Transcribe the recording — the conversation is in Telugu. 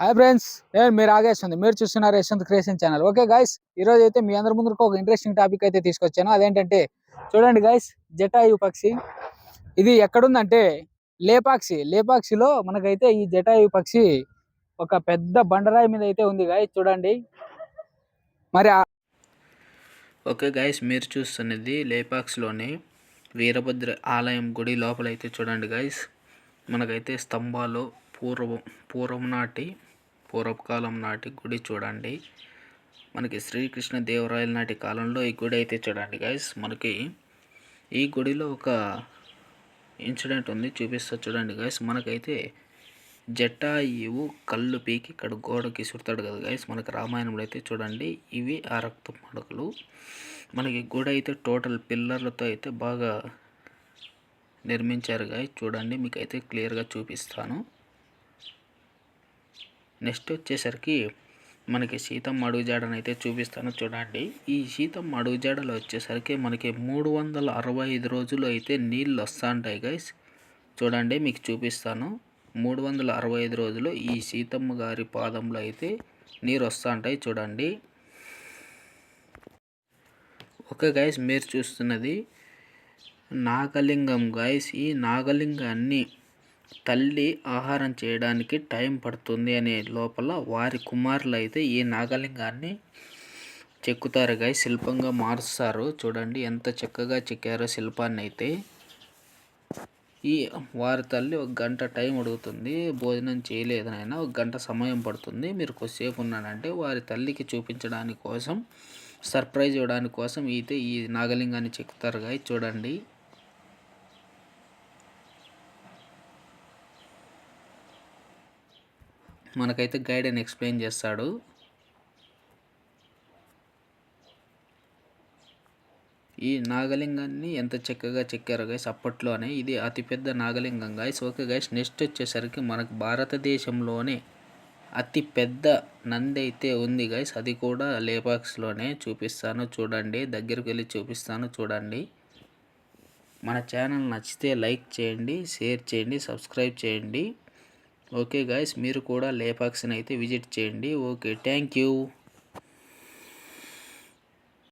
హాయ్ ఫ్రెండ్స్ నేను మీరు ఆగేస్తుంది మీరు చూస్తున్నారు Yashwant creation channel. Okay guys ఈ రోజు అయితే మీ అందరి ముందుకు ఒక ఇంట్రెస్టింగ్ టాపిక్ అయితే తీసుకొచ్చాను. అదేంటంటే చూడండి గైస్ జటాయు పక్షి. ఇది ఎక్కడుందంటే లేపాక్షి. లేపాక్షిలో మనకైతే ఈ జటాయు పక్షి ఒక పెద్ద బండరాయి మీద అయితే ఉంది గాయస్ చూడండి. మరి ఓకే గైస్ మీరు చూస్తున్నది లేపాక్షిలోని వీరభద్ర ఆలయం గుడి లోపల అయితే చూడండి గైస్ మనకైతే స్తంభాలు పూర్వం పూర్వం నాటి పూర్వకాలం నాటి గుడి చూడండి. మనకి శ్రీకృష్ణ దేవరాయల నాటి కాలంలో ఈ గుడి అయితే చూడండి గైస్ మనకి ఈ గుడిలో ఒక ఇన్సిడెంట్ ఉంది చూపిస్తా చూడండి గైస్ మనకైతే జటాయువు కళ్ళు పీకి ఇక్కడ గోడకి సుడతాడు కదా గైస్ మనకి రామాయణంలో అయితే చూడండి ఇవి ఆ రక్త మడకలు మనకి గుడి అయితే టోటల్ పిల్లర్లతో అయితే బాగా నిర్మించారు గాయస్ చూడండి మీకు అయితే క్లియర్గా చూపిస్తాను. నెక్స్ట్ వచ్చేసరికి మనకి సీతమ్మ అడుగుజాడని అయితే చూపిస్తాను చూడండి. ఈ సీతమ్మ అడుగుజాడలో వచ్చేసరికి మనకి మూడు వందల అరవై ఐదు రోజులు అయితే నీళ్ళు వస్తుంటాయి గైస్ చూడండి మీకు చూపిస్తాను. మూడు వందల అరవై ఐదు రోజులు ఈ సీతమ్మ గారి పాదంలో అయితే నీరు వస్తుంటాయి చూడండి. ఓకే గైస్ మీరు చూస్తున్నది నాగలింగం గైస్ ఈ నాగలింగాన్ని తల్లి ఆహారం చేయడానికి టైం పడుతుంది అనే లోపల వారి కుమారులు అయితే ఈ నాగలింగాన్ని చెక్కుతారు గాయ శిల్పంగా మారుస్తారు. చూడండి ఎంత చక్కగా చెక్కారో శిల్పాన్ని అయితే ఈ వారి తల్లి ఒక గంట టైం అడుగుతుంది. భోజనం చేయలేదు నాయన ఒక గంట సమయం పడుతుంది. మీరు కొద్దిసేపు ఉన్నానంటే వారి తల్లికి చూపించడానికి కోసం సర్ప్రైజ్ ఇవ్వడానికి కోసం అయితే ఈ నాగలింగాన్ని చెక్కుతారు గాయ చూడండి. మనకైతే గైడ్ అని ఎక్స్ప్లెయిన్ చేస్తాడు. ఈ నాగలింగాన్ని ఎంత చక్కగా చెక్కారు గైస్ అప్పట్లోనే ఇది అతిపెద్ద నాగలింగం గైస్ ఓకే గైస్ నెక్స్ట్ వచ్చేసరికి మనకు భారతదేశంలోనే అతి పెద్ద నంది అయితే ఉంది గైస్ అది కూడా లేపాక్స్లోనే చూపిస్తాను చూడండి దగ్గరికి వెళ్ళి చూపిస్తాను చూడండి. మన ఛానల్ నచ్చితే లైక్ చేయండి షేర్ చేయండి సబ్స్క్రైబ్ చేయండి. ఓకే గైస్ మీరు కూడా లేపాక్స్ని అయితే విజిట్ చేయండి. Okay thank you